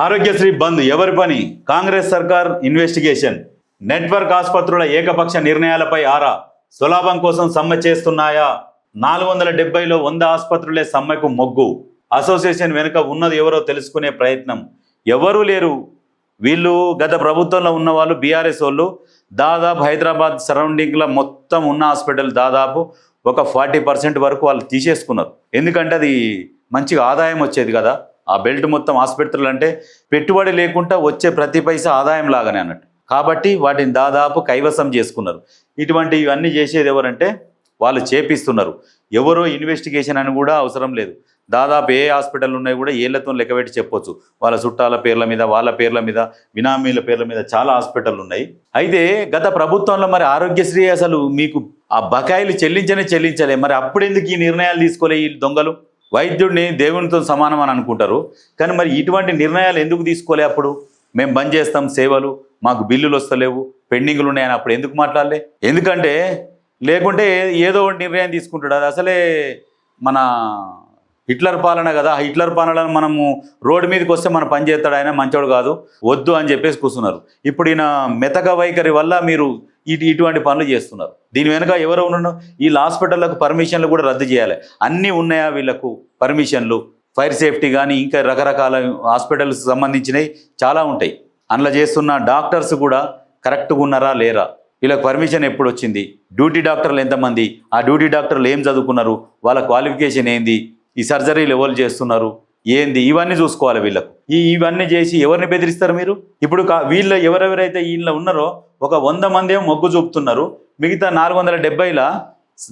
ఆరోగ్యశ్రీ బంద్ ఎవరి పని? కాంగ్రెస్ సర్కార్ ఇన్వెస్టిగేషన్. నెట్వర్క్ ఆసుపత్రుల ఏకపక్ష నిర్ణయాలపై ఆరా. సులాభం కోసం సమ్మె చేస్తున్నాయా? నాలుగు వందల డెబ్బైలో వంద ఆసుపత్రులే సమ్మెకు మొగ్గు. అసోసియేషన్ వెనుక ఉన్నది ఎవరో తెలుసుకునే ప్రయత్నం. ఎవరూ లేరు. వీళ్ళు గత ప్రభుత్వంలో ఉన్న వాళ్ళు బీఆర్ఎస్ వాళ్ళు. దాదాపు హైదరాబాద్ సరౌండింగ్లో మొత్తం ఉన్న హాస్పిటల్ దాదాపు ఒక ఫార్టీ పర్సెంట్ వరకు వాళ్ళు తీసేసుకున్నారు. ఎందుకంటే అది మంచిగా ఆదాయం వచ్చేది కదా. ఆ బెల్ట్ మొత్తం ఆసుపత్రులు అంటే పెట్టుబడి లేకుండా వచ్చే ప్రతి పైసా ఆదాయం లాగానే అన్నట్టు. కాబట్టి వాటిని దాదాపు కైవసం చేసుకున్నారు. ఇటువంటి ఇవన్నీ చేసేది ఎవరంటే వాళ్ళు చేపిస్తున్నారు. ఎవరో ఇన్వెస్టిగేషన్ అని కూడా అవసరం లేదు. దాదాపు ఏ హాస్పిటల్ ఉన్నాయి కూడా ఏళ్ళతో లెక్కబెట్టి చెప్పొచ్చు. వాళ్ళ చుట్టాల పేర్ల మీద వాళ్ళ పేర్ల మీద బినామీల పేర్ల మీద చాలా హాస్పిటల్ ఉన్నాయి. అయితే గత ప్రభుత్వంలో మరి ఆరోగ్యశ్రీ అసలు మీకు ఆ బకాయిలు చెల్లించనే చెల్లించలే. మరి అప్పుడెందుకు ఈ నిర్ణయాలు తీసుకోలే ఈ దొంగలు? వైద్యుడిని దేవునితో సమానం అని అనుకుంటారు. కానీ మరి ఇటువంటి నిర్ణయాలు ఎందుకు తీసుకోలే అప్పుడు? మేము బంద్ చేస్తాం సేవలు మాకు బిల్లులు వస్తలేవు పెండింగ్లు ఉన్నాయని అప్పుడు ఎందుకు మాట్లాడలే? ఎందుకంటే లేకుంటే ఏదో ఒకటి నిర్ణయం తీసుకుంటాడు. అది అసలే మన హిట్లర్ పాలన కదా. ఆ హిట్లర్ పాలన మనము రోడ్డు మీదకి వస్తే మనం పని చేస్తాడు ఆయన మంచోడు కాదు. వద్దు అని చెప్పేసి కూర్చున్నారు. ఇప్పుడు ఈయన మెతక వైఖరి వల్ల మీరు ఇటు ఇటువంటి పనులు చేస్తున్నారు. దీని వెనుక ఎవరు ఉండను వీళ్ళ హాస్పిటళ్ళకు పర్మిషన్లు కూడా రద్దు చేయాలి. అన్నీ ఉన్నాయా వీళ్ళకు పర్మిషన్లు? ఫైర్ సేఫ్టీ కానీ ఇంకా రకరకాల హాస్పిటల్స్ సంబంధించినవి చాలా ఉంటాయి. అందులో చేస్తున్న డాక్టర్స్ కూడా కరెక్ట్గా ఉన్నారా లేరా? వీళ్ళకి పర్మిషన్ ఎప్పుడు వచ్చింది? డ్యూటీ డాక్టర్లు ఎంతమంది? ఆ డ్యూటీ డాక్టర్లు ఏం చదువుకున్నారు? వాళ్ళ క్వాలిఫికేషన్ ఏంది? ఈ సర్జరీలు ఎవరు చేస్తున్నారు? ఏంది? ఇవన్నీ చూసుకోవాలి వీళ్ళకు. ఈ ఇవన్నీ చేసి ఎవరిని బెదిరిస్తారు మీరు? ఇప్పుడు కా- వీళ్ళ ఎవరెవరైతే వీళ్ళ ఉన్నారో ఒక వంద మంది ఏమో మొగ్గు చూపుతున్నారు. మిగతా నాలుగు వందల డెబ్బైల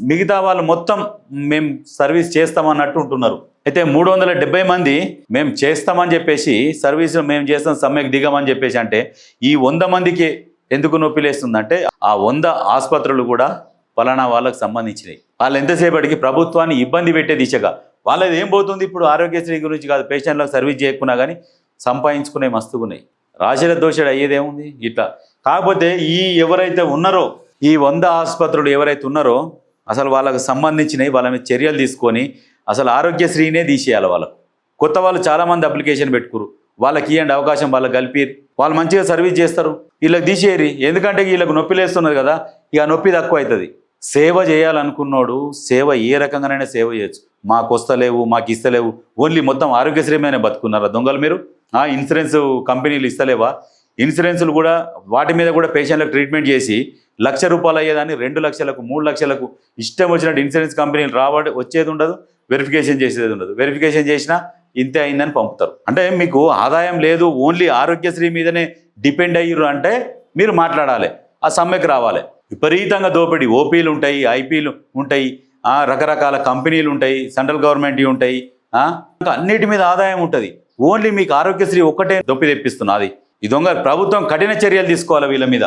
మిగతా వాళ్ళు మొత్తం మేము సర్వీస్ చేస్తామన్నట్టు ఉంటున్నారు. అయితే మూడు వందల డెబ్బై మంది మేము చేస్తామని చెప్పేసి సర్వీస్ మేము చేస్తాం సమ్మెకు దిగమని చెప్పేసి అంటే ఈ వంద మందికి ఎందుకు నొప్పి లేస్తుందంటే ఆ వంద ఆసుపత్రులు కూడా ఫలానా వాళ్ళకు సంబంధించినవి వాళ్ళు ఎంతసేపటికి ప్రభుత్వాన్ని ఇబ్బంది పెట్టే దిశగా వాళ్ళది ఏం పోతుంది? ఇప్పుడు ఆరోగ్యశ్రీ గురించి కాదు పేషెంట్లకు సర్వీస్ చేయకున్నా కానీ సంపాదించుకునే మస్తుగున్నాయి రాశిల దోషుడు అయ్యేదేముంది? ఇట్లా. కాకపోతే ఈ ఎవరైతే ఉన్నారో ఈ వంద ఆసుపత్రులు ఎవరైతే ఉన్నారో అసలు వాళ్ళకు సంబంధించినవి వాళ్ళ మీద చర్యలు తీసుకొని అసలు ఆరోగ్యశ్రీనే తీసేయాలి వాళ్ళకు. కొత్త వాళ్ళు చాలామంది అప్లికేషన్ పెట్టుకురు వాళ్ళకి ఇవ్వండి అవకాశం వాళ్ళకి కలిపి వాళ్ళు మంచిగా సర్వీస్ చేస్తారు. వీళ్ళకి తీసేయరి ఎందుకంటే వీళ్ళకి నొప్పి లేస్తున్నది కదా ఇక నొప్పి తక్కువ అవుతుంది సేవ చేయాలనుకున్నోడు సేవ ఏ రకంగానైనా సేవ చేయొచ్చు. మాకు వస్తలేవు మాకు ఇస్తలేవు ఓన్లీ మొత్తం ఆరోగ్యశ్రీమైన బతుకున్నారా దొంగలు మీరు? ఆ ఇన్సూరెన్స్ కంపెనీలు ఇస్తలేవా? ఇన్సూరెన్స్లు కూడా వాటి మీద కూడా పేషెంట్లకు ట్రీట్మెంట్ చేసి లక్ష రూపాయలు అయ్యేదాన్ని రెండు లక్షలకు మూడు లక్షలకు. ఇష్టం వచ్చినట్టు ఇన్సూరెన్స్ కంపెనీలు రావడం వచ్చేది ఉండదు వెరిఫికేషన్ చేసేది ఉండదు. వెరిఫికేషన్ చేసినా ఇంతే అయిందని పంపుతారు. అంటే మీకు ఆదాయం లేదు ఓన్లీ ఆరోగ్యశ్రీ మీదనే డిపెండ్ అయ్యారు అంటే మీరు మాట్లాడాలి. ఆ సమ్మెకు రావాలి. విపరీతంగా దోపిడీ. ఓపీలు ఉంటాయి ఐపీలు ఉంటాయి. రకరకాల కంపెనీలు ఉంటాయి సెంట్రల్ గవర్నమెంట్ ఉంటాయి ఆ, ఇంకా అన్నిటి మీద ఆదాయం ఉంటుంది. ఓన్లీ మీకు ఆరోగ్యశ్రీ ఒక్కటే దొప్పి తెప్పిస్తున్నది ఈ దొంగ ప్రభుత్వం కఠిన చర్యలు తీసుకోవాలి వీళ్ళ మీద?